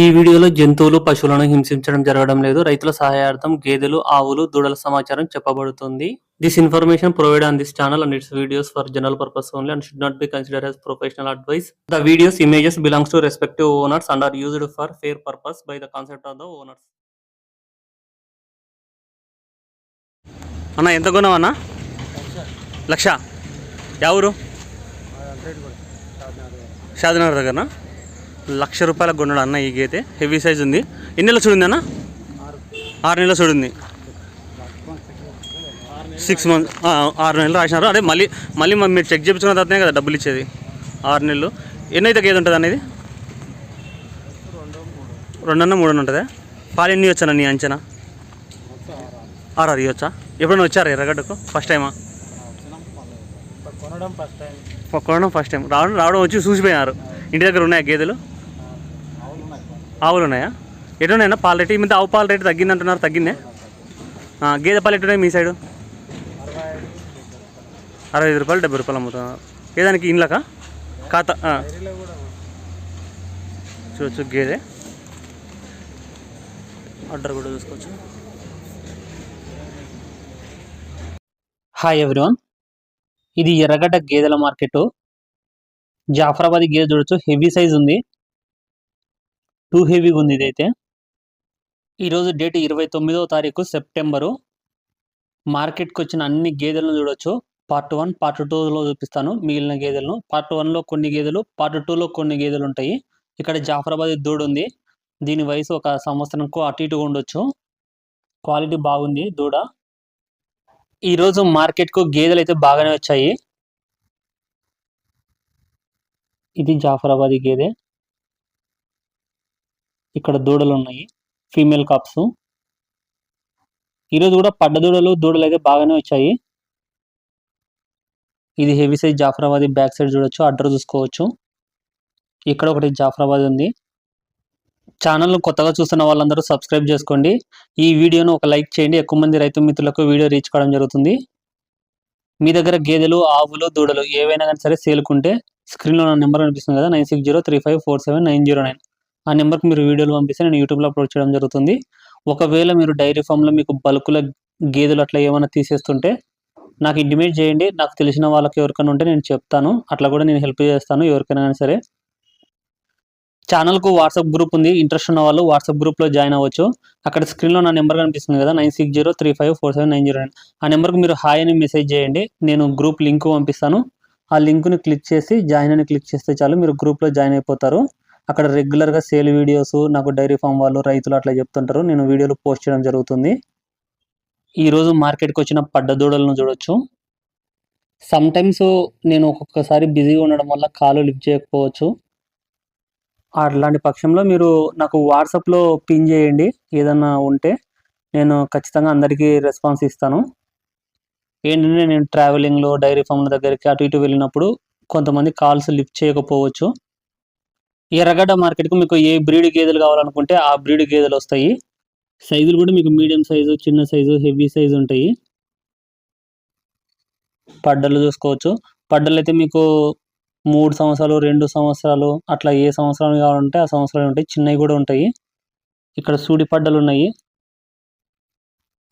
ఈ వీడియోలో జంతువులు పశువులను హింసించడం జరగడం లేదు. రైతుల సహాయార్థం గేదెలు ఆవులు దూడల సమాచారం చెప్పబడుతుంది. This information provide on this channel and its videos for general purpose only and should not be consider as professional advice the videos images belongs to respective owners and are used for fair purpose by the concept of the owners అన్న ఎంత కొన్నావు అన్న? లక్ష. ఎవరు షాద్నగర్ దగ్గర. లక్ష రూపాయలకు కొన్నాడు అన్న ఈ గీతే హెవీ సైజ్ ఉంది. ఎన్ని నెలలు చూడింది అన్న? ఆరు నెలలు చూడింది సిక్స్ మంత్ ఆరు నెలలు రాసినారు. అదే మళ్ళీ మళ్ళీ మీరు చెక్ చేయించుకున్న తర్వాతనే కదా డబ్బులు ఇచ్చేది. ఆరు నెలలు. ఎన్ని అయితే గేదె ఉంటుంది అనేది? రెండన్న మూడన్న ఉంటుందా? పాలు ఎన్ని వచ్చానా నీ అంచనా? ఆరు అది ఇవ్వచ్చా? ఎప్పుడైనా వచ్చారా ఎర్రగడ్డకు? ఫస్ట్ టైమా కొనడం ఫస్ట్ టైం కొనడం ఫస్ట్ టైం రావడం రావడం వచ్చి చూసిపోయినారు. ఇంటి దగ్గర ఉన్నాయా గేదెలు? ఆవులు ఉన్నాయా ఎటున్నాయన్నా? పాల రేటు? ఈ మధ్య ఆవు పాల రేటు తగ్గింది? అంటున్నారు తగ్గిందే గేదె పాలు ఎట్టున్నాయి మీ సైడు? అరవై ఐదు రూపాయలు డెబ్బై రూపాయలు అమ్ముతున్నారు. ఏదానికి ఇండ్లక? ఖాతా ఆ, చూడొచ్చు గేదె. ఆర్డర్ కూడా చూసుకోవచ్చు. హాయ్ ఎవ్రీవన్ ఇది ఎర్రగడ్డ గేదెల మార్కెట్. జాఫరాబాద్ గేదె చూడొచ్చు. హెవీ సైజ్ ఉంది. టూ హెవీగా ఉంది ఇదైతే. ఈరోజు డేట్ ఇరవై తొమ్మిదవ తారీఖు సెప్టెంబరు. మార్కెట్కి వచ్చిన అన్ని గేదెలను చూడొచ్చు. పార్ట్ వన్ పార్ట్ టూలో చూపిస్తాను మిగిలిన గేదెలను. పార్ట్ వన్లో కొన్ని గేదెలు పార్ట్ టూలో కొన్ని గేదెలు ఉంటాయి ఇక్కడ జాఫరాబాద్ దూడ ఉంది. దీని వయసు ఒక సంవత్సరంకు అటు ఇటుగా ఉండొచ్చు. క్వాలిటీ బాగుంది దూడ. ఈరోజు మార్కెట్కు గేదెలు అయితే బాగానే వచ్చాయి. ఇది జాఫరాబాద్ గేదె. ఇక్కడ దూడలు ఉన్నాయి. ఫీమేల్ కాప్స్ ఈరోజు కూడా పడ్డ దూడలు దూడలు అయితే బాగానే వచ్చాయి. ఇది heavy size Jafarabadi back side చూడొచ్చు అడ్డర్ చూసుకోవచ్చు. ఇక్కడ ఒకటి జాఫరాబాద్ ఉంది. ఛానల్ను కొత్తగా చూస్తున్న వాళ్ళందరూ సబ్స్క్రైబ్ చేసుకోండి. ఈ వీడియోను ఒక లైక్ చేయండి. ఎక్కువ మంది రైతు మిత్రులకు వీడియో రీచ్ కావడం జరుగుతుంది. మీ దగ్గర గేదెలు ఆవులు దూడలు ఏవైనా కానీ సరే సేలుకుంటే స్క్రీన్లో నా నెంబర్ కనిపిస్తుంది కదా nine six zero three five four seven nine zero nine. ఆ నెంబర్కి మీరు వీడియోలు పంపిస్తే నేను యూట్యూబ్లో అప్లోడ్ చేయడం జరుగుతుంది. ఒకవేళ మీరు డైరీ ఫామ్లో మీకు బల్కుల గేదెలు అట్లా ఏమైనా తీసేస్తుంటే నాకు ఇంటిమేట్ చేయండి. నాకు తెలిసిన వాళ్ళకి ఎవరికైనా ఉంటే నేను చెప్తాను. అట్లా కూడా నేను హెల్ప్ చేస్తాను ఎవరికైనా కానీ సరే. ఛానల్కు వాట్సాప్ గ్రూప్ ఉంది. ఇంట్రెస్ట్ ఉన్న వాళ్ళు వాట్సాప్ గ్రూప్లో జాయిన్ అవ్వచ్చు. అక్కడ స్క్రీన్లో నా నెంబర్ కనిపిస్తుంది కదా nine six zero three five four seven nine zero nine. ఆ నెంబర్కి మీరు హాయ్ అని మెసేజ్ చేయండి. నేను గ్రూప్ లింక్ పంపిస్తాను. ఆ లింక్ని క్లిక్ చేసి జాయిన్ అని క్లిక్ చేస్తే చాలు మీరు గ్రూప్లో జాయిన్ అయిపోతారు. అక్కడ రెగ్యులర్గా సేల్ వీడియోస్ నాకు డైరీ ఫామ్ వాళ్ళు రైతులు అట్లా చెప్తుంటారు. నేను వీడియోలు పోస్ట్ చేయడం జరుగుతుంది. ఈరోజు మార్కెట్కి వచ్చిన పడ్డ దూడలను చూడొచ్చు. సమ్ టైమ్స్ నేను ఒక్కొక్కసారి బిజీగా ఉండడం వల్ల కాలు లిఫ్ట్ చేయకపోవచ్చు. అట్లాంటి పక్షంలో మీరు నాకు వాట్సాప్లో పిన్ చేయండి. ఏదన్నా ఉంటే నేను ఖచ్చితంగా అందరికీ రెస్పాన్స్ ఇస్తాను. ఏంటంటే నేను ట్రావెలింగ్లో డైరీ ఫామ్ల దగ్గరికి అటు ఇటు వెళ్ళినప్పుడు కొంతమంది కాల్స్ లిఫ్ట్ చేయకపోవచ్చు. ఎర్రగడ్డ మార్కెట్కి మీకు ఏ బ్రీడ్ గేదెలు కావాలనుకుంటే ఆ బ్రీడ్ గేదెలు వస్తాయి. సైజులు కూడా మీకు మీడియం సైజు చిన్న సైజు హెవీ సైజు ఉంటాయి. పడ్డలు చూసుకోవచ్చు. పడ్డలు అయితే మీకు మూడు సంవత్సరాలు రెండు సంవత్సరాలు అట్లా ఏ సంవత్సరాలు కావాలంటే ఆ సంవత్సరాలు ఉంటాయి. చిన్నవి కూడా ఉంటాయి. ఇక్కడ సూడి పడ్డలు ఉన్నాయి.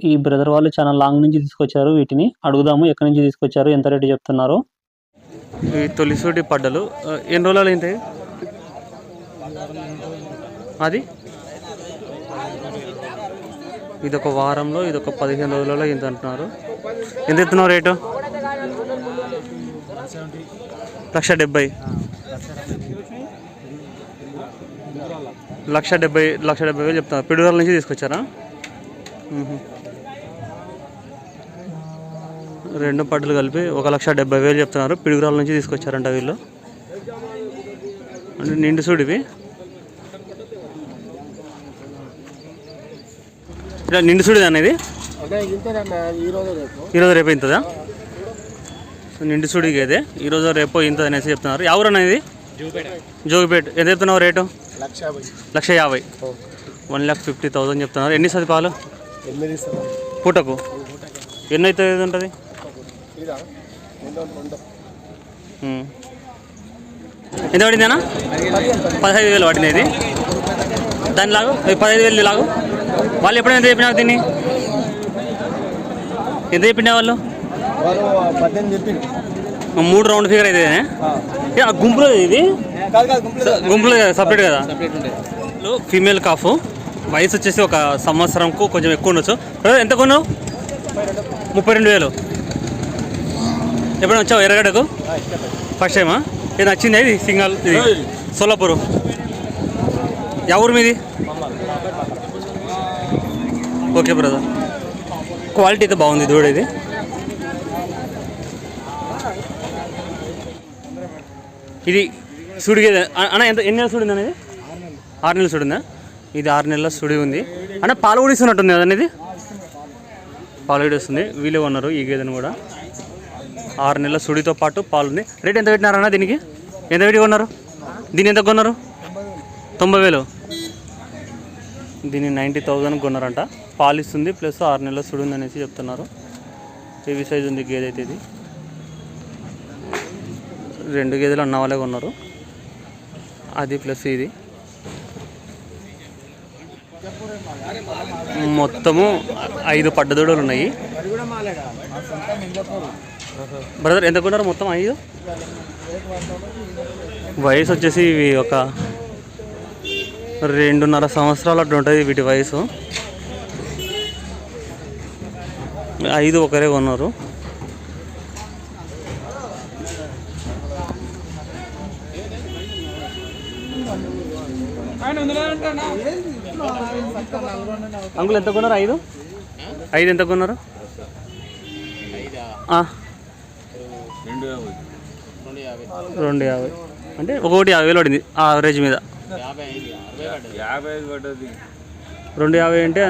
ఈ బ్రదర్ వాళ్ళు చాలా లాంగ్ నుంచి తీసుకొచ్చారు వీటిని. అడుగుదాము ఎక్కడి నుంచి తీసుకొచ్చారు ఎంత రేటు చెప్తున్నారు? ఈ తొలిసూటి పడ్డలు ఎన్ని రోజులు ఏంటాయి అది? ఇది ఒక వారంలో ఇది ఒక పదిహేను రోజులలో ఇంత అంటున్నారు. ఎంత ఎత్తున్నావు రేటు? లక్ష డెబ్బై. లక్ష డెబ్బై లక్ష డెబ్బై వేలు చెప్తాను పిడుగుల నుంచి తీసుకొచ్చారా? రెండు పడ్డలు కలిపి ఒక లక్ష డెబ్బై వేలు చెప్తున్నారు. పిడుగురాల నుంచి తీసుకొచ్చారంట వీళ్ళు. అంటే నిండు చూడివి ఇట్లా నిండు చూడిది అనేది అదే ఇంతేనన్నా ఈ రోజు రేపు. ఈరోజు రేపు ఇంతదా? సో నిండు చూడికి అయితే ఈరోజు రేపు ఇంత అనేసి చెప్తున్నారు. ఎవరు అనేది జోగిపేట ఎంత చెప్తున్నావు రేటు? లక్ష యాభై. వన్ ల్యాక్ ఫిఫ్టీ థౌసండ్ చెప్తున్నారు. ఎన్ని సది పాలు? పూటకు? ఎన్ని అవుతుంది ఉంటుంది. ఎంత పడిందేనా పదహైదు వేలు పడింది ఇది. దాని లాగు పదహైదు వేలు లాగు వాళ్ళు ఎప్పుడైనా ఎంత చెప్పినా దీన్ని? ఎంత చెప్పినా వాళ్ళు? మూడు రౌండ్ ఫిగర్ అయితే గుంపులో ఇది? గుంపులు సపరేట్ కదా? ఫీమేల్ కాఫ్ వయసు వచ్చేసి ఒక సంవత్సరంకు కొంచెం ఎక్కువ ఉండొచ్చు. ఎంత కొన్నావు? ముప్పై రెండు వేలు. ఎప్పుడైనా వచ్చావు ఎర్రగడ్డకు? ఫస్ట్ టైమా ఇది నచ్చింది ఇది సింగల్ ఇది? సోలాపూర్. ఎవరు మీది? Okay brother. క్వాలిటీ అయితే బాగుంది దూడ ఇది. ఇది సుడిగేది అన్న ఎంత ఎన్ని నెలలు సుడింది అనేది ఆరు నెలలు సుడిందా ఇది ఆరు నెలల సుడి ఉంది. అన్న పాలు కూడా ఇస్తున్నట్టుంది కదండి ఇది? పాలు కూడా ఇస్తుంది వీళ్ళే ఉన్నారు ఈ గేదెను కూడా. ఆరు నెలల సుడితో పాటు పాలు ఉంది రేట్ ఎంత పెట్టినారన్న దీనికి? ఎంత పెట్టి కొన్నారు? దీన్ని ఎంత కొన్నారు? తొంభై వేలు. దీన్ని నైంటీ థౌజండ్ కొన్నారంట. పాలు ఇస్తుంది ప్లస్ ఆరు నెలల సుడి ఉందనేసి అనేసి చెప్తున్నారు. ఏవి సైజ్ ఉంది గేదె అయితే ఇది. రెండు గేదెలు అన్న వాళ్ళే కొన్నారు. అది ప్లస్ ఇది. మొత్తము ఐదు పడ్డదోడలు ఉన్నాయి. బ్రదర్ ఎంత కొన్నారు మొత్తం ఐదు? వయసు వచ్చేసి ఇవి ఒక రెండున్నర సంవత్సరాలు అట్లా ఉంటుంది వీటి వయసు. ఐదు ఒకరే కొన్నారు. అంకుల్ ఎంత కొన్నారు ఐదు? ఐదు ఎంత కొన్నారు? రెండు యాభై. అంటే ఒకటి యాభై వేలు పడింది ఆవరేజ్ మీద. రెండు యాభై అంటే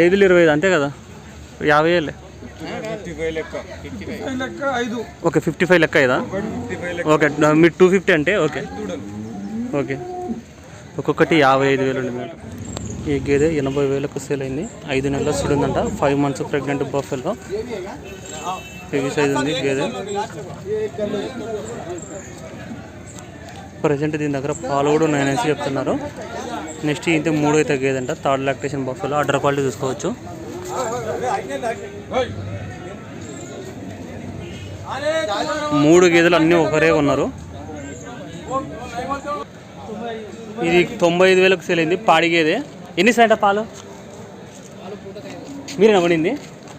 ఐదులు ఇరవై ఐదు అంతే కదా? యాభై వేలే. ఓకే ఫిఫ్టీ ఫైవ్ లెక్క ఇదా? ఓకే మీరు టూ ఫిఫ్టీ అంటే ఓకే. ఓకే. ఒక్కొక్కటి యాభై ఐదు వేలు ఉండిందంట ఈ గేదె ఎనభై వేలకు సేల్ అయింది. ఐదు నెలల సుడిందంట. Five months pregnant buffalo. Heavy size ఉంది గేదె. ప్రజెంట్ దీని దగ్గర పాలు కూడా ఉన్నాయనేసి చెప్తున్నారు. నెక్స్ట్ ఇంత మూడు అయితే గేదంట. Third lactation buffalo udder quality చూసుకోవచ్చు. మూడు గేదెలు అన్నీ ఒకరే ఉన్నారు ఇది తొంభై ఐదు వేలకు సేల్ అయింది. పాడి గేదె. ఎన్ని సైట పాలు? మీరేనా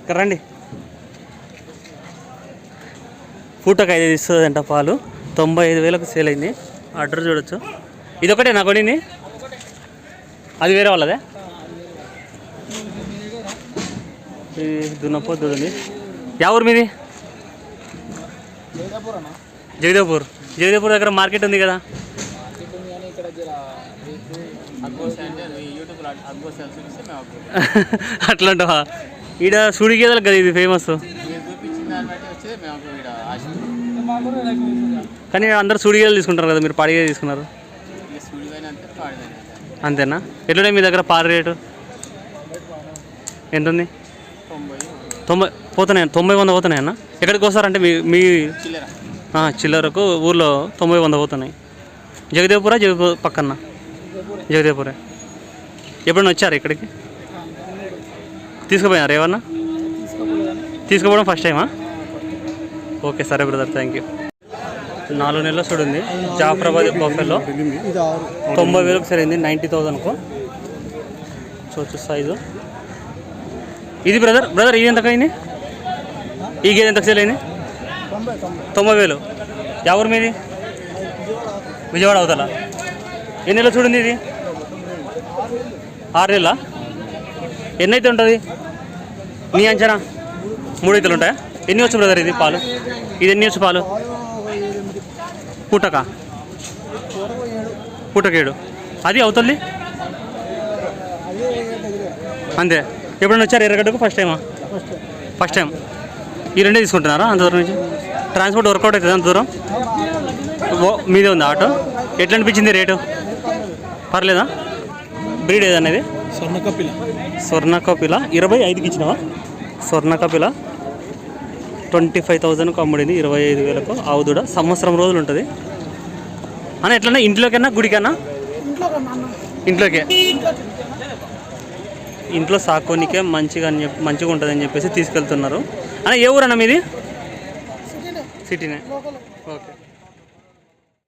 ఇక్కడ రండి. పూటకు ఐదు ఇస్తుందంట పాలు. తొంభై ఐదు వేలకు సేల్ అయింది. ఆర్డర్ చూడొచ్చు. ఇది ఒకటే నా కొనింది. అది వేరే వాళ్ళదే. దున్నపోతుంది యా ఊరు మీది? జగదేపూర్ జగదేపూర్ దగ్గర మార్కెట్ ఉంది కదా? అట్లాంటివా? ఈడ సుడి గేదెలకు కదా ఇది ఫేమస్. కానీ అందరు సుడి గేదెలు తీసుకుంటారు కదా మీరు పాడి గేదె తీసుకున్నారు అంతేనా? ఎట్లున్నాయి మీ దగ్గర పాడి రేటు? ఎంత ఉంది తొంభై పోతున్నాయి? తొంభై వంద పోతున్నాయి అన్న ఎక్కడికి వస్తారంటే మీ మీ ఆ, చిల్లరకు ఊర్లో తొంభై వంద పోతున్నాయి. జగదేవ్పురా జగదేవ్ పక్కన? జగదేవ్పురే. ఎప్పుడైనా వచ్చారు ఇక్కడికి? తీసుకుపోయినారు ఏమన్నా తీసుకుపోవడం ఫస్ట్ టైమా ఓకే సరే బ్రదర్ థ్యాంక్ యూ నాలుగు నెలల చూడండి జాఫరాబాద్ బఫెలో తొంభై వేలకు సరైంది నైంటీ థౌజండ్కు చూడొచ్చు సైజు ఇది బ్రదర్ బ్రదర్ ఇది ఎంతకైంది ఈ గేదె ఎంతకు సేల్ అయింది? తొంభై వేలు. ఎవరు మీది? విజయవాడ అవతల. ఎన్ని నెలలు చూడండి ఇది? ఆరు నెలల? ఎన్ని అయితే ఉంటుంది? మీ అంచనా? మూడు ఉంటాయా? ఎన్ని వచ్చు బ్రదర్ ఇది పాలు? ఇది ఎన్ని వచ్చు పాలు? పూటక? పూటకేడు. అది అవుతుంది? అంతే. ఎప్పుడైనా వచ్చారు ఎర్రగడ్డకు ఫస్ట్ టైమా ఫస్ట్ టైం ఈ రెండే తీసుకుంటున్నారా అంత దూరం నుంచి? ట్రాన్స్పోర్ట్ వర్కౌట్ అవుతుంది అంత దూరం? ఓ మీదే ఉంది ఆటో? ఎట్లా అనిపించింది రేటు? పర్లేదా? బ్రీడ్ ఏదన్నది? స్వర్ణ కపిల స్వర్ణ కపిల ఇరవై ఐదుకి ఇచ్చినావా? స్వర్ణ కపిల ట్వంటీ ఫైవ్ థౌజండ్కి అమ్ముడింది ఇరవై ఐదు వేలకు. ఆవు దూడ సంవత్సరం రోజులు ఉంటుంది. అన్న ఎట్లన్నా ఇంట్లోకైనా గుడికైనా? ఇంట్లోకే. ఇంట్లో సాకోనికే మంచిగా అని చెప్పి మంచిగా ఉంటుందని చెప్పేసి తీసుకెళ్తున్నారు. అన్న ఏ ఊరన్నా మీది? సిటీనే. ఓకే.